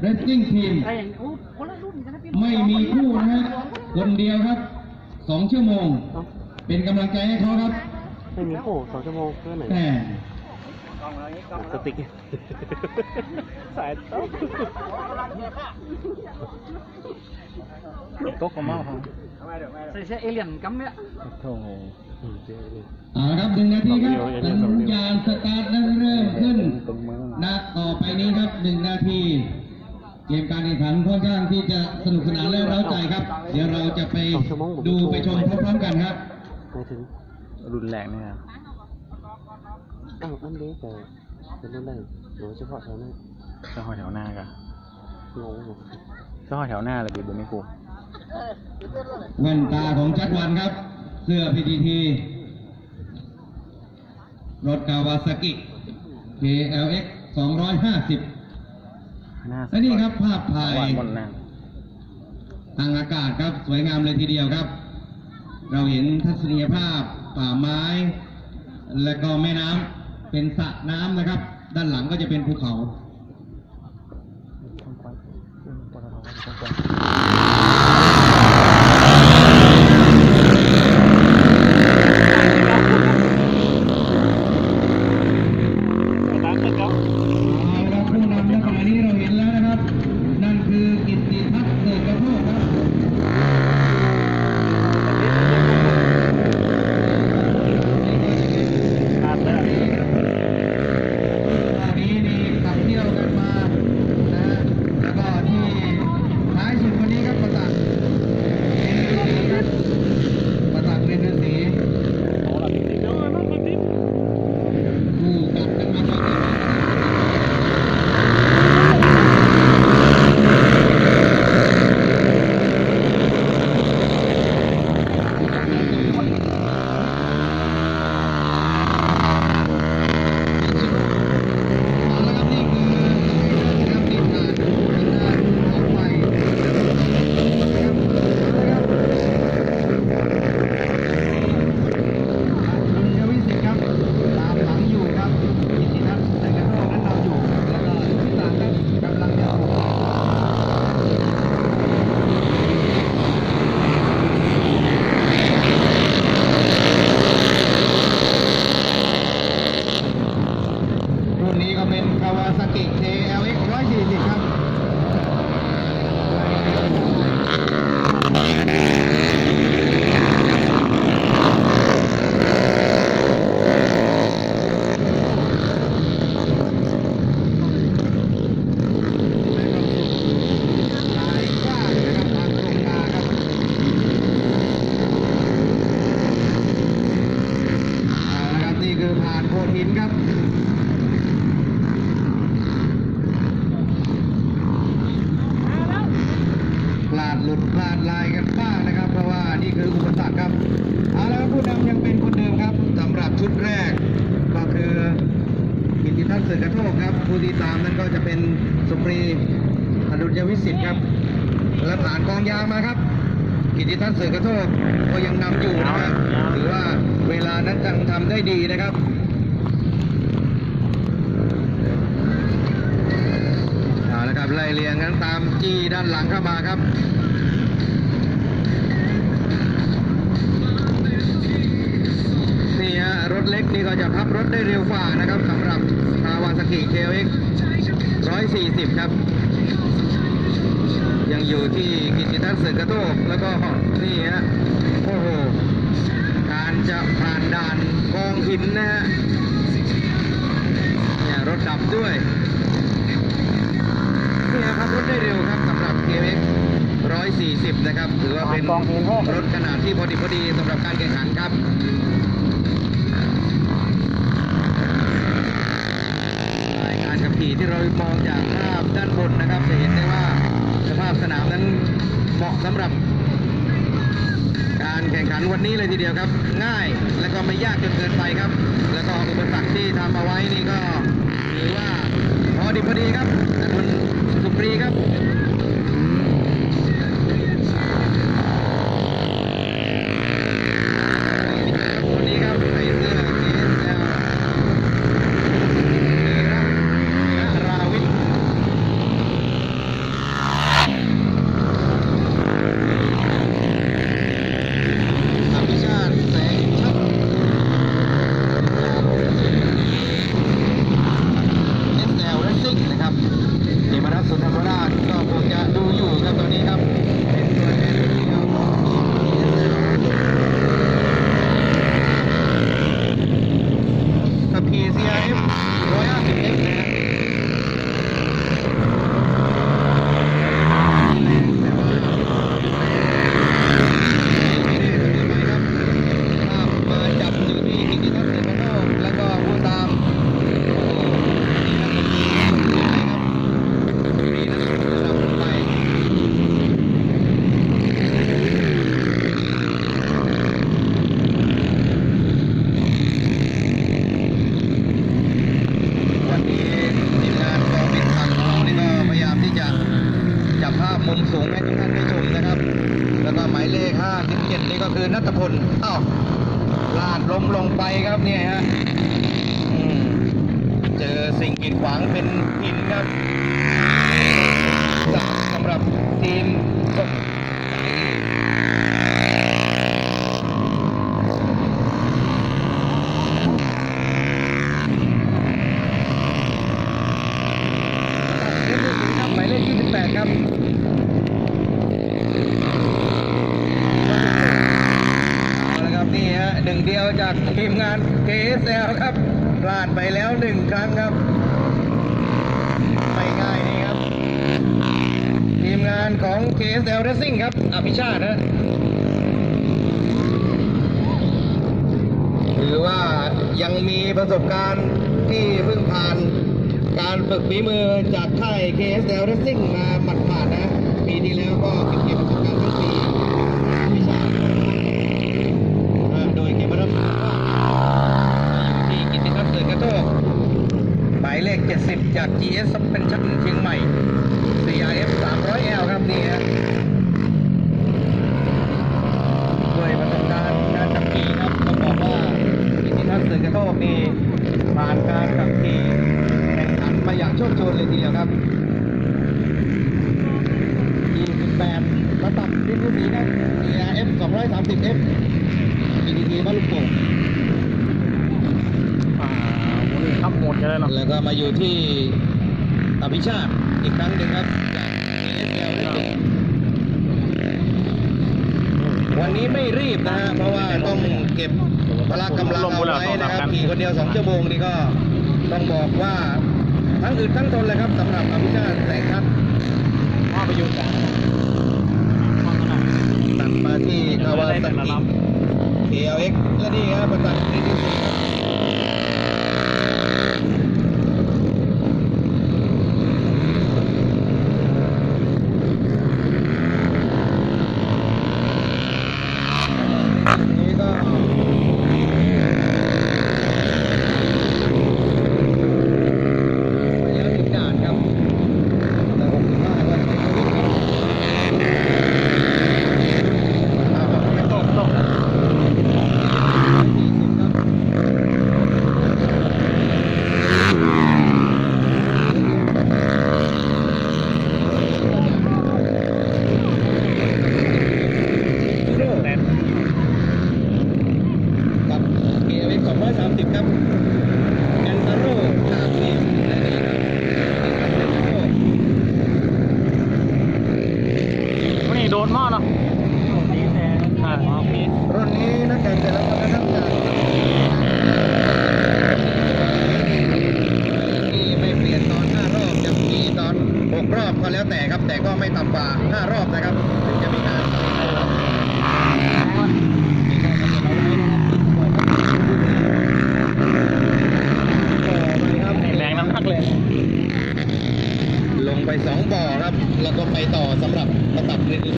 เรสซิ่งทีมแต่อย่างโอ้คนละรุ่นกันนะพี่ไม่มีคู่นะฮะคนเดียวครับสองชั่วโมง เป็นกำลังใจให้เขาครับไม่มีโอ้สองชั่วโมงเพื่อไหนแหมสติ๊กสายโต๊ะโต๊ะก็มากครับใส่เสื้อเอเลี่ยนกัมเนี่ยโถ่อืมเจ๊เลยเอาละครับหนึ่งนาทีครับสัญญาณสตาร์ทนั้นเริ่มขึ้นนัดต่อไปนี้ครับหนึ่งนาที เกมการแข่งขันค่อนข้างที่จะสนุกสนานและเร้าใจครับ เดี๋ยวเราจะไปดูไปชมพร้อมๆกันครับไปถึงรุนแรงเนี่ยครับอ้าวอันนี้แต่เป็นรุ่นแรกหรือเฉพาะแถวหน้าเจ้าหอยแถวหน้ากันงงอยู่เจ้าหอยแถวหน้าเลยบีบนไม่กูแว่นตาของจัดวันครับ เสื้อ PTT รถกาวาซากิ KLX 250หน้า และนี่ครับภาพถ่ายหวานหมดหน้าทางอากาศครับสวยงามเลยทีเดียวครับ เราเห็นทัศนียภาพป่าไม้ และก็แม่น้ำเป็นสระน้ำนะครับ ด้านหลังก็จะเป็นภูเขาเอาละผู้นำในขณะนี้เราเห็นแล้วนะครับ นั่นคือกิตติทัศน์เกิดกระโทกครับ ขาดแล้ว ตอนนี้นี่ขับเที่ยวกันมานะฮะแล้วก็ที่ท้ายสุดวันนี้ครับประตักเป็นฤาษีครับประตักเป็นฤาษีคู่กัดกันมาตลอด เอาละครับนี่คือนะครับที่ผ่านทางด้านของไฟนะครับคุณยวิสิทธิ์ครับตามหลังอยู่ครับกิติทัศน์แต่กระโดดนั้นเราอยู่ แล้วก็ที่หลังครับกำลังจะออกรุ่นนี้ ก็เป็นคาวาซากิ KLX 140 ครับ ลายกว้างนะครับทางตรงมาครับเอาละครับนี่คือผ่านโขดหินครับ พลาด หลุดพลาดลายกันบ้างนะครับ เพราะว่านี่คืออุปสรรคครับเอาละครับผู้นำยังเป็นคนเดิมครับสำหรับชุดแรก ก็คือกิติทัศน์เสือกระโทกครับผู้ที่ตามนั้นก็จะเป็นสุปรีอดุลยวิสิทธิ์ครับและผ่านกองยางมาครับ กิติทัศน์เสือกระโทกก็ยังนำอยู่นะครับถือว่าเวลานั้นยังทำได้ดีนะครับเอาละครับไล่เรียงกันตามจี้ด้านหลังเข้ามาครับ รถเล็กนี่ก็จะพับรถได้เร็วกว่านะครับสำหรับคาวาซากิ KLX 140 ครับ ยังอยู่ที่กิติทัศน์เสือกระโทกแล้วก็นี่ฮะโอ้โหการจะผ่านด่านกองหินนะฮะเนี่ยรถดับด้วยนี่นะครับรถได้เร็วครับสำหรับ KX 140 นะครับ ถือว่าเป็นรถขนาดที่พอดีพอดีสำหรับการแข่งขันครับรายการ ขี่ที่เรามองจากภาพด้านบนนะครับ จะเห็นได้ว่าสภาพสนามนั้นเหมาะสำหรับ การแข่งขันวันนี้เลยทีเดียวครับ ง่ายและก็ไม่ยากจนเกินไปครับ แล้วก็อุปสรรคที่ทำเอาไว้นี่ก็ถือว่าพอดีพอดีครับอดุลสุปรีครับคนนี้ครับใส่เสื้อ KSL ราวิทย์ มนัสสุนทรราชก็คงจะดูอยู่ครับตอนนี้ครับ เป็นตัวแทนเดียวของขับขี่ CRF 150F นะฮะไม่ได้ทำไมครับภาพมาจับอยู่ที่กิติทัศน์เสนาโนกแล้วก็ผู้ตาม วันนี้ทีมงานกองบินทางของเรานี่ก็พยายามที่จะจับภาพมุมสูงให้ทุกท่านได้ชมนะครับ แล้วก็หมายเลข57ือนัทพลอ้าวลาดล้มลงไปครับเนี่ยฮะเจอสิ่งกีดขวางเป็นหินครับสามสำหรับทีม หมายเลข28 ครับเอาละครับนี่ฮะหนึ่งเดียว จากทีมงาน KSL ครับพลาดไปแล้วหนึ่งครั้งครับไม่ง่ายนี่ครับ ทีมงานของ KSL Racing ครับอภิชาตินะถือว่ายังมีประสบการณ์ที่เพิ่งผ่านการฝึกฝีมือจากค่าย KSL Racing มาหมัดผ่านนะ ปีที่แล้วก็เก็บเกี่ยวประสบการณ์ทั้งปีอภิชาติอ่าโดยเก็บมารับที่กิติทัศน์เสือกระโทกหมาย เลข 70 จาก GS Suspension เชียงใหม่ CRF 300L ครับนี่ฮะด้วยประสบการณ์การขับขี่ครับต้องบอกว่ากิติทัศน์สื่อกระโทกนี่ผ่านการขับขี่แข่งขันมาอย่างโชคโชนเลยทีเดียวครับ28ระดับดิฟูสีครับ CRF 230F GTT บ้านลูกโป่ง อ่าวันนี้ขับหมดกัน เลยเนาะแล้วก็มาอยู่ที่อภิชาติอีกครั้งหนึ่งครับจาก KSL ได้จบวันนี้ไม่รีบนะฮะเพราะว่าต้องเก็บพละกำลังเอาไว้นะครับขี่คนเดียวสองชั่วโมงนี่ก็ต้องบอกว่าทั้งอึดทั้งทนเลยครับสำหรับอภิชาติแสงทัศน์ว่าไปอยู่กันตัดมาที่คาวาซากิ KLX และนี่ครับประตันดีดีสีครับนี่ก็ไปแล้วถึงด่านครับแต่ผมคิดว่าวันนี้ไม่วิ่งครับอ้าวไม่ตกตกสี่สิบครับ แต่ กับเกียร์เอ็กสองร้อยสามสิบครับแอนตาโร่จากทีมและนี่ครับทีมแอนตาโร่ วันนี้โดนหม้อเนาะใช่ รุ่นนี้นักแข่งแต่ละคนนะครับจากที่ไม่เปลี่ยนตอน 5 รอบจะมีตอน 6 ร อบก็แล้วแต่ครับ แต่ก็ไม่ต่ำกว่า 5 รอบนะครับถึงจะมีการครับแรงน้ำหนักเลยลงไป 2 บ่อครับ แล้วก็ไปต่อสำหรับ